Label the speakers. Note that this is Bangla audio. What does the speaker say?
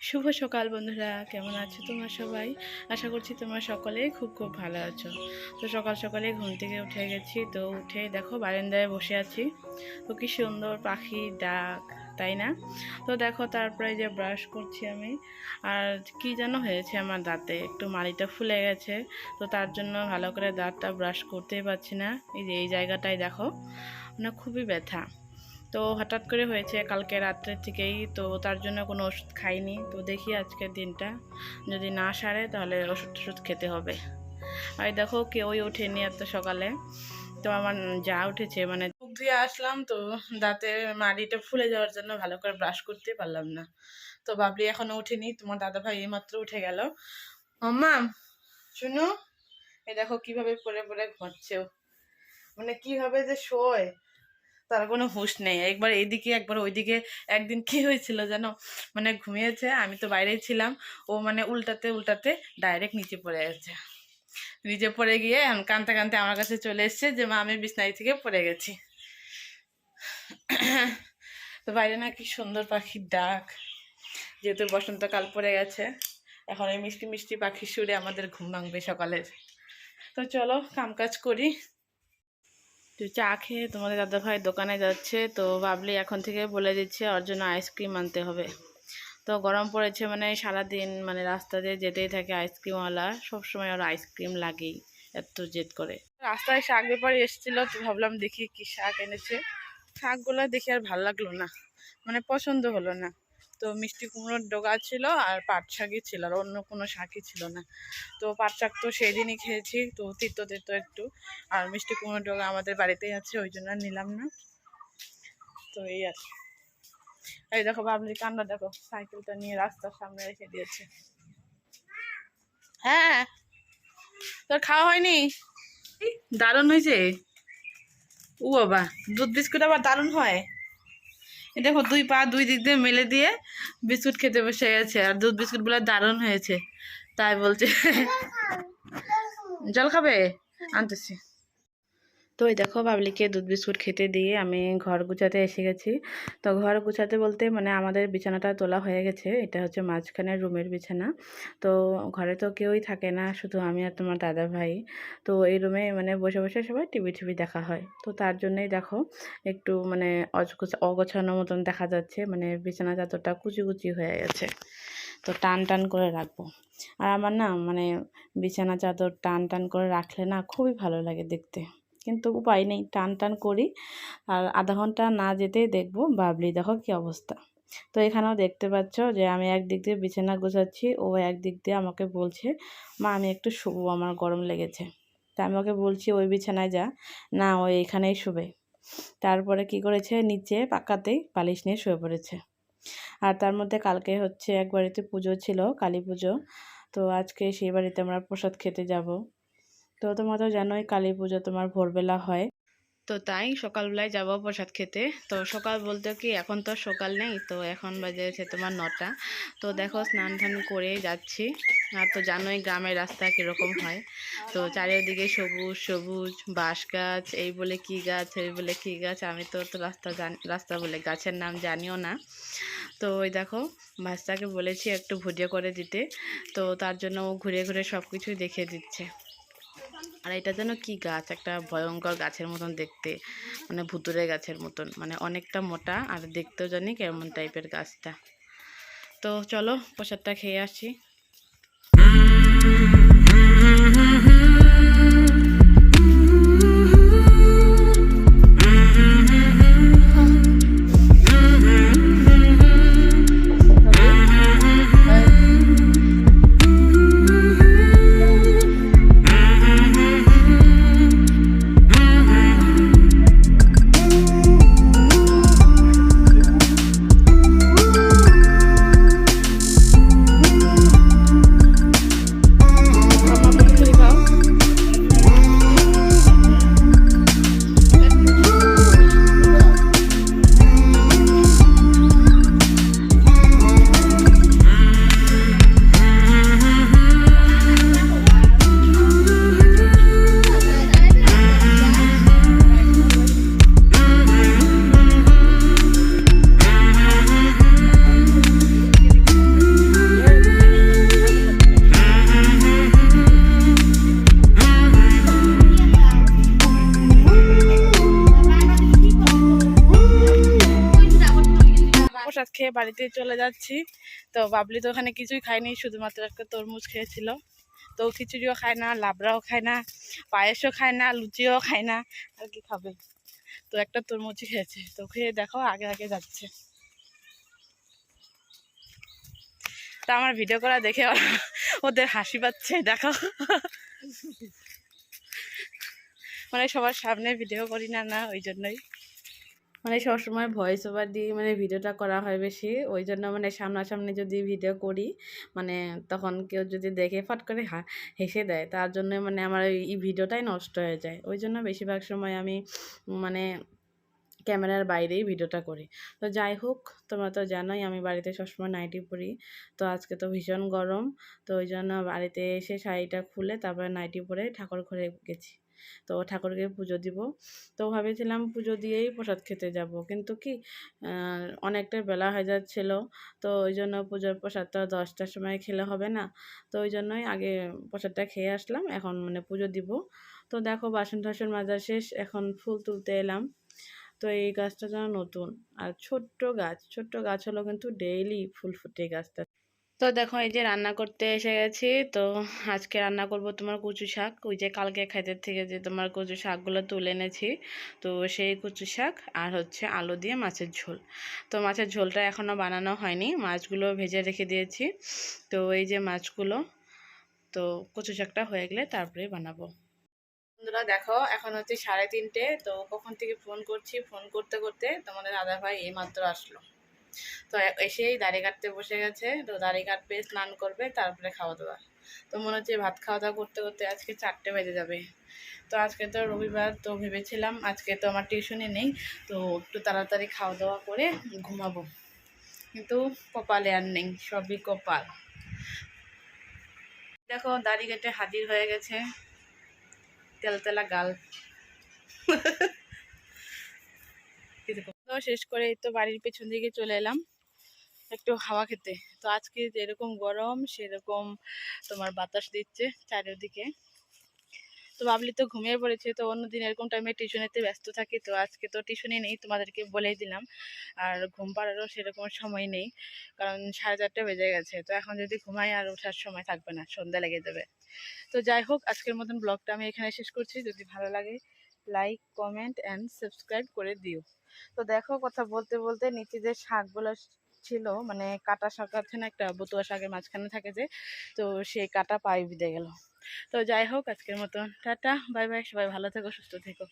Speaker 1: শুভ সকাল বন্ধুরা, কেমন আছো তোমরা সবাই? আশা করছি তোমরা সকলে খুব খুব ভালো আছো। তো সকাল সকালে ঘুম থেকে উঠে গেছি, তো উঠে দেখো বারান্দায় বসে আছি। তো কি সুন্দর পাখি, ডাক, তাই না? তো দেখো তারপরে যে ব্রাশ করছি আমি, আর কি যেন হয়েছে আমার দাঁতে, একটু মাড়িটা ফুলে গেছে। তো তার জন্য ভালো করে দাঁতটা ব্রাশ করতেই পারছি না। এই যে এই জায়গাটায় দেখো মানে খুবই ব্যথা। তো হঠাৎ করে হয়েছে কালকে রাত্রের থেকেই, তো তার জন্য কোনো ওষুধ খাইনি। তো দেখি আজকের দিনটা যদি না সারে তাহলে ওষুধ টষুধ খেতে হবে। আর দেখো কেউই ওঠেনি এত সকালে। তো আমার যা উঠেছে মানে মুখ ধুয়ে আসলাম তো দাঁতে মাড়িটা ফুলে যাওয়ার জন্য ভালো করে ব্রাশ করতে পারলাম না। তো বাবলি এখনও ওঠেনি, তোমার দাদা ভাই এইমাত্র উঠে গেল। মাম্মা শুনো? এই দেখো কীভাবে পরে পরে ও। মানে কীভাবে যে শোয়। তার কোনো হুঁশ নেই। একবার এইদিকে একবার ওইদিকে। একদিন কি হয়েছিল যেন মানে ঘুমিয়েছে, আমি তো বাইরেই ছিলাম। ও মানে উল্টাতে উল্টাতে ডাইরেক্ট নিচে পড়ে গেছে। নিচে পড়ে গিয়ে কানতে কানতে আমার কাছে চলে এসছে যে, মা, আমি বিছনাই থেকে পড়ে গেছি। তো বাইরে না কি সুন্দর পাখির ডাক। যেহেতু বসন্তকাল পড়ে গেছে, এখন এই মিষ্টি মিষ্টি পাখির সুরে আমাদের ঘুম ভাঙবে সকালের। তো চলো কাম কাজ করি। তো চা খেয়ে তোমাদের দাদা ভাই দোকানে যাচ্ছে। তো ভাবলি এখন থেকে বলে দিচ্ছে ওর জন্য আইসক্রিম আনতে হবে। তো গরম পড়েছে মানে সারাদিন মানে রাস্তা দিয়ে যেতেই থাকে আইসক্রিমওয়ালা। সবসময় ওর আইসক্রিম লাগেই, এত জেদ করে। রাস্তায় শাক ব্যাপারে এসেছিল, তো ভাবলাম দেখি কি শাক এনেছে। শাকগুলো দেখে আর ভালো লাগল না মানে পছন্দ হলো না। তো মিষ্টি কুমড়োর ডোগা ছিল আর পাট শাকই ছিল আর অন্য কোনো শাকই ছিল না। তো পাট শাক তো সেই দিনই খেয়েছি, তো তিতো তিতো একটু। আর মিষ্টি কুমড়োর ডোগা আমাদের বাড়িতেই আছে, ওই জন্য নিলাম না। তো এই আর। এই দেখো বাবলি কান্না, দেখো সাইকেলটা নিয়ে রাস্তার সামনে রেখে দিয়েছে। হ্যাঁ তোর খাওয়া হয়নি? দারুণ হয়েছে। ও বাবা, দুধ বিস্কুট আবার দারুণ হয়। দেখো দুই পা দুই দিক দিয়ে মেলে দিয়ে বিস্কুট খেতে বসে গেছে আর দুধ বিস্কুটগুলো দারুণ হয়েছে। তাই বলছে। জল খাবে? আনতেছি। তো এই দেখো বাবলিকে দুধ বিস্কুট খেতে দিয়ে আমি ঘর গুছাতে এসে গেছি। তো ঘর গুছাতে বলতে মানে আমাদের বিছানাটা তোলা হয়ে গেছে, এটা হচ্ছে মাঝখানে রুমের বিছানা। তো ঘরে তো কেউই থাকে না, শুধু আমি আর তোমার দাদা ভাই। তো এই রুমে মানে বসে বসে সবাই টিভি টিভি দেখা হয়। তো তার জন্যই দেখো একটু মানে অগোছানো মতন দেখা যাচ্ছে মানে বিছানা চাদরটা কুচি কুচি হয়ে গেছে। তো টান টান করে রাখব। আর আমার না মানে বিছানা চাদর টান টান করে রাখলে না খুবই ভালো লাগে দেখতে। কিন্তু উপায় নেই, টান টান করি। আর আধা ঘণ্টা না যেতেই দেখব বাবলি দেখো কি অবস্থা। তো এখানেও দেখতে পাচ্ছ যে আমি একদিক দিয়ে বিছানা গোছাচ্ছি, ও একদিক দিয়ে আমাকে বলছে, মা, আমি একটু শুবো, আমার গরম লেগেছে। তা আমি ওকে বলছি, ওই বিছানায় যা, না, ও এখানেই শুবে। তারপরে কি করেছে, নিচে পাকাতেই বালিশ নিয়ে শুয়ে পড়েছে। আর তার মধ্যে কালকে হচ্ছে এক বাড়িতে পুজো ছিল, কালী পুজো। তো আজকে সেই বাড়িতে আমরা প্রসাদ খেতে যাব। তো তোমরা তো জানোই কালী পুজো তোমার ভোরবেলা হয়। তো তাই সকালবেলায় যাব প্রসাদ খেতে। তো সকাল বলতে কি এখন তো সকাল নেই, তো এখন বাজেছে তোমার নটা। তো দেখো স্নান টান করে যাচ্ছি। আর তো জানোই গ্রামের রাস্তা কীরকম হয়। তো চারিদিকে সবুজ সবুজ, বাঁশ গাছ, এই বলে কি গাছ, এই বলে কি গাছ, আমি তো তো রাস্তা জান, রাস্তা বলে গাছের নাম জানিও না। তো ওই দেখো বাচ্চাকে বলেছি একটু ভিডিও করে দিতে। তো তার জন্য ও ঘুরে ঘুরে সব কিছুই দেখিয়ে দিচ্ছে। আর এটা যেন কি গাছ, একটা ভয়ঙ্কর গাছের মতন দেখতে মানে ভুতুরে গাছের মতন মানে অনেকটা মোটা আর দেখতেও জানি কেমন টাইপের গাছটা। তো চলো, প্রসাদটা খেয়ে আসি। খেয়ে বাড়িতে চলে যাচ্ছি। তো বাবলি তো ওখানে কিছুই খায়নি, শুধুমাত্র একটা তরমুজ খেয়েছিল। তো খিচুড়িও খায় না, লাবড়াও খায় না, পায়েসও খায় না, লুচিও খায় না, আর কি খাবে? তো একটা তরমুজই খেয়েছে। তো খেয়ে দেখো, আগে আগে যাচ্ছে। তা আমার ভিডিও করা দেখে ওদের হাসি পাচ্ছে, দেখো। মানে সবার সামনে ভিডিও করি না না, ওই জন্যই। মানে সবসময় ভয়েস ওভার দিয়ে মানে ভিডিওটা করা হয় বেশি। ওই জন্য মানে সামনাসামনি যদি ভিডিও করি মানে তখন কেউ যদি দেখে ফট করে হেসে দেয়, তার জন্য মানে আমার এই ভিডিওটাই নষ্ট হয়ে যায়। ওই জন্য বেশিরভাগ সময় আমি মানে ক্যামেরার বাইরেই ভিডিওটা করি। তো যাই হোক, তোমরা তো জানোই আমি বাড়িতে সবসময় নাইটি পরি তো আজকে তো ভীষণ গরম, তো ওই জন্য বাড়িতে এসে শাড়িটা খুলে তারপরে নাইটি পরে ঠাকুর ঘরে গেছি। তো ঠাকুরকে পুজো দিব। তো ভেবেছিলাম পুজো দিয়েই প্রসাদ খেতে যাব। কিন্তু কি অনেকটা বেলা হয়ে যাচ্ছিল। তো ওই জন্য পুজোর প্রসাদটা দশটার সময় খেলে হবে না। তো ওই জন্যই আগে প্রসাদটা খেয়ে আসলাম। এখন মানে পুজো দিব। তো দেখো বাসন টাসন মাজা শেষ। এখন ফুল তুলতে এলাম। তো এই গাছটা যেন নতুন। আর ছোট্ট গাছ ছোট্ট গাছ হলো কিন্তু ডেইলি ফুল ফুটে গাছটা। তো দেখো, এই যে রান্না করতে এসে গেছি। তো আজকে রান্না করব তোমার কচু শাক। ওই যে কালকে খাইতের থেকে যে তোমার কচু শাকগুলো তুলে এনেছি, তো সেই কচু শাক আর হচ্ছে আলু দিয়ে মাছের ঝোল। তো মাছের ঝোলটা এখনও বানানো হয়নি, মাছগুলো ভেজে রেখে দিয়েছি। তো এই যে মাছগুলো, তো কচু শাকটা হয়ে গেলে তারপরে বানাবো। বন্ধুরা দেখো, এখন হচ্ছে সাড়ে তিনটে, তো কখন থেকে ফোন করছি? ফোন করতে করতে তোমাদের দাদা ভাই এই মাত্র আসলো। তো এসেই দাড়ি কাটতে বসে গেছে, তো দাড়ি কাটবে, স্নান করবে, তারপরে খাওয়া দাওয়া তো মনে হচ্ছে ভাত খাওয়া দাওয়া করতে করতে আজকে চারটে বেজে যাবে। তো আজকে তো রবিবার, তো ভেবেছিলাম আজকে তো আমার টিউশনই নেই, তো একটু তাড়াতাড়ি খাওয়া দাওয়া করে ঘুমাবো। কিন্তু কপালে আর নেই, সবই কপাল। দেখো, দাড়ি কেটে হাজির হয়ে গেছে, তেলতেলা গাল তো শেষ করে তো বাড়ির পেছন দিকে চলে এলাম একটু হাওয়া খেতে। তো আজকে যেরকম গরম, সেরকম তোমার বাতাস দিচ্ছে চারিদিকে। তো ভাবলি তো ঘুমিয়ে পড়েছে, তো অন্যদিন এরকম টাইমে টিউশনেতে ব্যস্ত থাকি, তো আজকে তো টিউশনই নেই, তোমাদেরকে বলেই দিলাম। আর ঘুম পাড়ারও সেরকম সময় নেই, কারণ সাড়ে চারটে বেজে গেছে। তো এখন যদি ঘুমাই আর ওঠার সময় থাকবে না, সন্ধ্যা লেগে যাবে। তো যাই হোক, আজকের মতন ব্লগটা আমি এখানে শেষ করছি। যদি ভালো লাগে লাইক কমেন্ট অ্যান্ড সাবস্ক্রাইব করে দিও। তো দেখো কথা বলতে বলতে নিচে যে শাকগুলো ছিল মানে কাটা শাক আছে না একটা, বতুয়া শাকের মাঝখানে থাকে যে, তো সেই কাটা পায়ে বিদে গেল। তো যাই হোক, আজকের মতন। টাটা বাই বাই সবাই ভালো থেকো, সুস্থ থেকো।